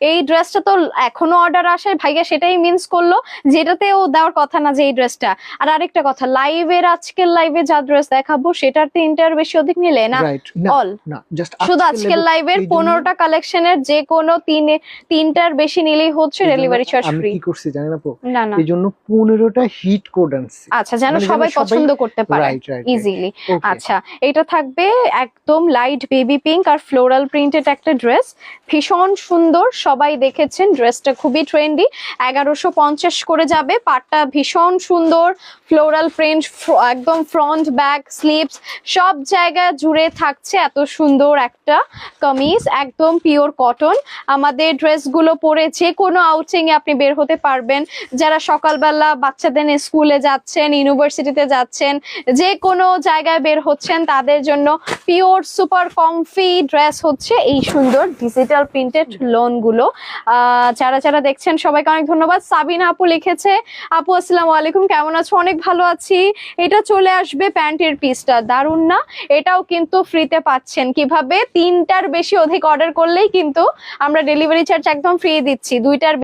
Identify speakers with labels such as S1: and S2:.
S1: এই ড্রেসটা তো এখনও অর্ডার আসে ভাইয়া সেটাই মিন্স করল যেটাতেও দেওয়ার কথা না যে এই ড্রেসটা আর আরেকটা কথা লাইভের আজকের লাইভে যা ড্রেস দেখাবো সেটার তিনটার বেশি অধিক নিলে না?
S2: জাস্ট
S1: শুধু আজকের লাইভের পনেরোটা কালেকশনের যে কোনো তিনে তিনটার বেশি নিলেই হচ্ছে ডেলিভারি চার্জ
S2: আমি
S1: ফ্রি
S2: কি করছি জানেন আপু?
S1: না না।
S2: এই জন্য পনেরোটা হিট কোড আনছি।
S1: আচ্ছা যেন
S2: মানে
S1: সবাই পছন্দ করতে পারে। ইজিলি আচ্ছা এটা থাকবে একদম লাইট বেবি পিঙ্ক আর ফ্লোরাল প্রিন্টেড একটা ড্রেস ভীষণ সুন্দর সবাই দেখেছেন, ড্রেসটা খুবই ট্রেন্ডি এগারোশো পঞ্চাশ করে যাবে, পাটটা ভীষণ সুন্দর ফ্লোরাল প্রিন্ট একদম ফ্রন্ট ব্যাক স্লিপস সব জায়গা জুড়ে থাকছে এত সুন্দর একটা কামিজ, একদম পিওর কটন আমাদের ড্রেসগুলো পরে যে কোনো আউটিং এ আপনি বের হতে পারবেন। যারা সকালবেলা বাচ্চাদের স্কুলে যাচ্ছেন ইউনিভার্সিটিতে যাচ্ছেন, যে কোনো জায়গায় বের হচ্ছেন, তাদের জন্য পিওর সুপার কমফি ড্রেস হচ্ছে এই সুন্দর ডিজিটাল প্রিন্টেড লোনগুলো আহ, যারা যারা দেখছেন সবাইকে অনেক ধন্যবাদ। সাবিনা আপু লিখেছে আপু আসসালামু আলাইকুম। কেমন আছো? অনেক ভালো আছি। এটা চলে আসবে প্যান্টের পিসটা। দারুণ না? এটাও কিন্তু ফ্রিতে পাচ্ছেন। কীভাবে? তিনটার বেশি অধিক অর্ডার করলেই কিন্তু আমরা ডেলিভারি চার্জ একদম ফ্রি দিচ্ছি। দুইটার